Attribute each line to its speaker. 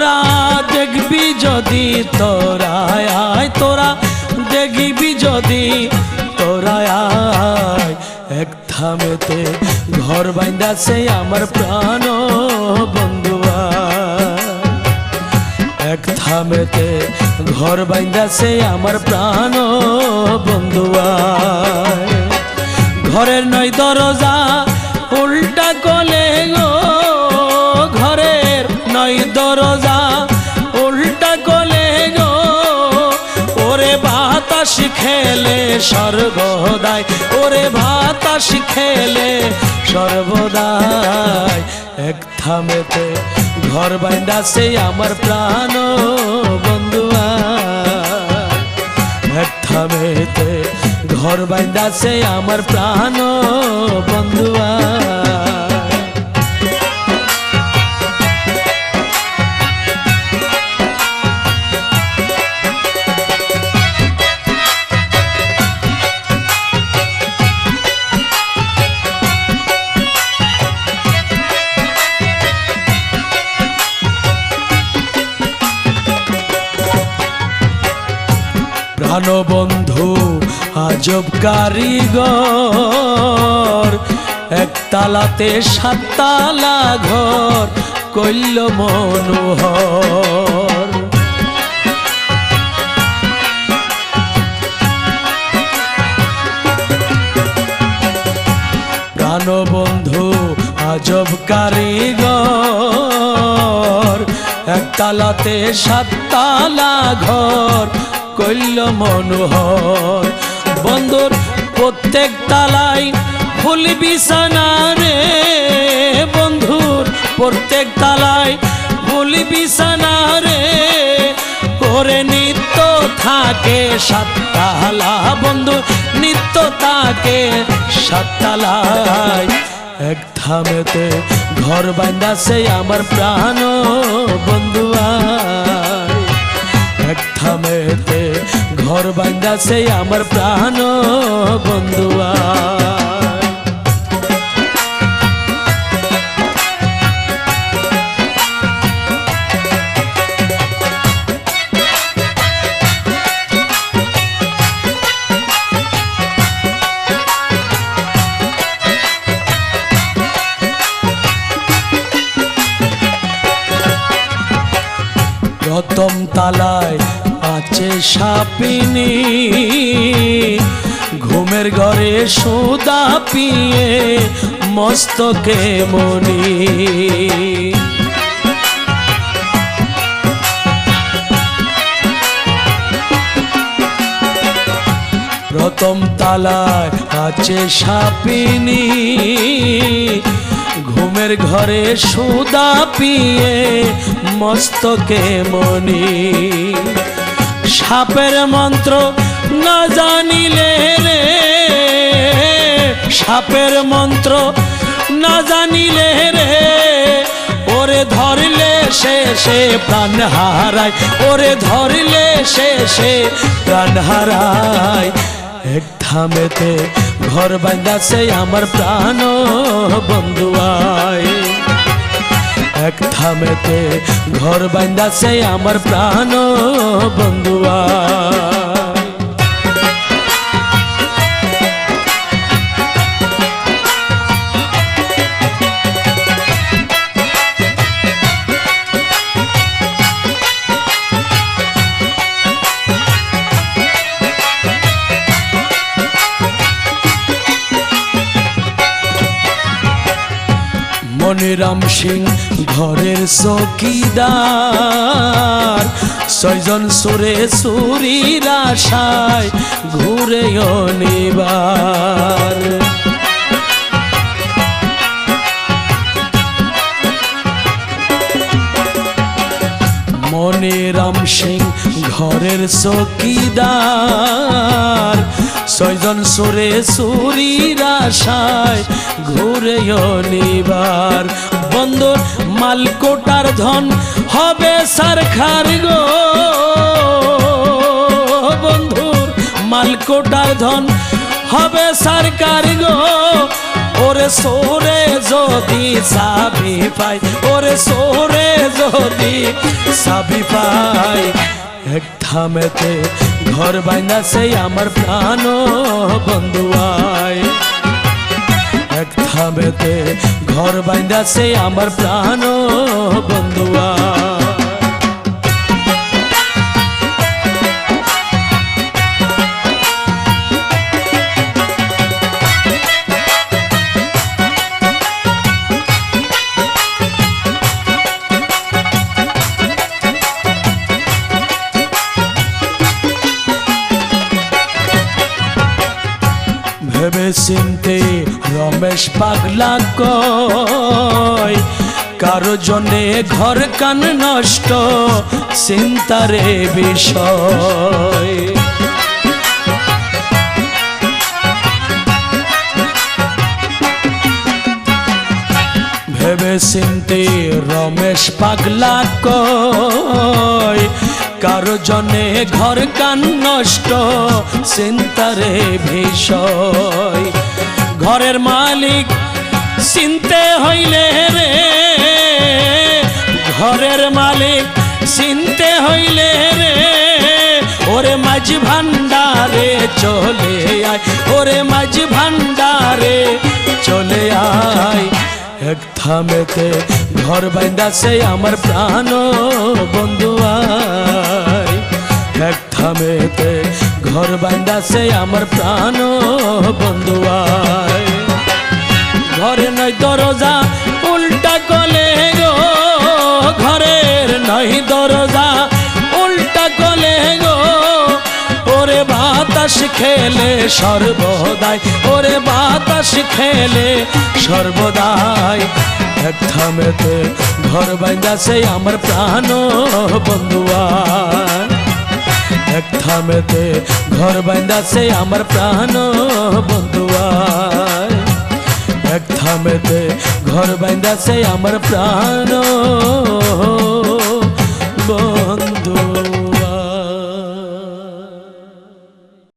Speaker 1: তোরা দেখবি যদি তোরা আয়, তোরা দেখবি যদি তোরা আয়। এক থামেতে ঘর বাইন্দাছে আমার প্রাণ বন্ধুয়া এক থামেতে ঘর বাইন্দাছে আমার প্রাণ বন্ধুয়া বাতাস খেলে সর্বদাই ওরে বাতাস খেলে সর্বদাই এক থামেতে ঘর বাইন্দাছে আমার প্রাণ বন্ধুয়া এক থামেতে ঘর বাইন্দাছে আমার প্রাণ বন্ধুয়া প্রাণবন্ধু আজব কারিগর। একতালাতে সাততালা ঘর কইল মনোহর। প্রাণবন্ধু আজব কারিগর। একতালাতে সাততালা ঘর কইল মনোহর বন্ধুর প্রত্যেক তালাই ফুল বিছানা রে। বন্ধুর প্রত্যেক তালাই ফুল বিছানা রে। করে নিত্য থাকে সাততালা বন্ধু নিত্য থাকে সাততালায়। এক থামেতে ঘর বান্দাছে আমার প্রাণ বন্ধুয়ায় এক থামেতে ঘর বান্দাছে আমার প্রাণ বন্ধুয়ায় প্রথম তালায় আছে সাপিনী। ঘুমের ঘরে সুদা পিয়ে মস্তকে মনি। প্রথম তালায় আছে সাপিনী। ঘুমের ঘরে সুদা পিয়ে মস্তকে মনি। সাপের মন্ত্র না জানিলে রে? সাপের মন্ত্র না জানিলে রে? ওরে ধরলে সে সে প্রাণ হারায়। ওরে ধরলে সে সে প্রাণ হারায়। এক থামেতে ঘর বান্দাছে আমার প্রাণ বন্ধুয়ায় এক থামেতে ঘর বান্দাছে আমার প্রাণ বন্ধুয়ায় মনিরাম সিং ঘরের চকিদার। ছয়জন সুরে সুরির আশায় ঘুরে অনিবার। মনিরাম সিং ঘরের চকিদার। ছয়জন সুরে সুরির আশায় ঘুরে নিবার বন্দর মালকোটার ধন হবে সারখার গো। বন্ধুর মালকোটার ধন হবে সরকার গো। ওরে সোরে যদি সাবি পাই, ওরে সোরে যদি সাবি পাই এক থামেতে ঘর বাইনা সেই আমার প্রাণ বন্ধুয়াই এক থামেতে ঘর বাইনা সেই আমার প্রাণ বন্ধুয়া ভেবে চিনতে রমেশ পাগলা কয়, কারও জনে ঘর কান নষ্ট চিন্তারে বিষয়। ভেবে চিনতে রমেশ পাগলা কয় কারও জনে ঘর কান নষ্ট? চিন্তারে বিষয় ঘরের মালিক চিনতে হইলে রে। ঘরের মালিক চিনতে হইলে রে। ওরে মাঝ ভান্ডারে চলে আয়। ওরে মাঝ ভান্ডারে চলে আয়। এক থামেতে ঘর বাইন্দা সে আমার প্রাণ বন্ধুয়াই এক থামেতে ঘর বাইন্দা সে আমার প্রাণ বন্ধুয়াই ঘরে নয় দরজা, উল্টা কলে গো। ঘরের নয় দরজা, উল্টা কলে গো। ওরে বাতাস খেলে সর্বদাই, ওরে বাতাস খেলে সর্বদাই। এক থামেতে ঘর বাইন্দা সেই আমার প্রাণ বন্ধুয়া এক থামেতে ঘর বাইন্দাছে আমার প্রাণ বন্ধুয়ার এক থামেতে ঘর বাইন্দাছে আমার প্রাণ বন্ধু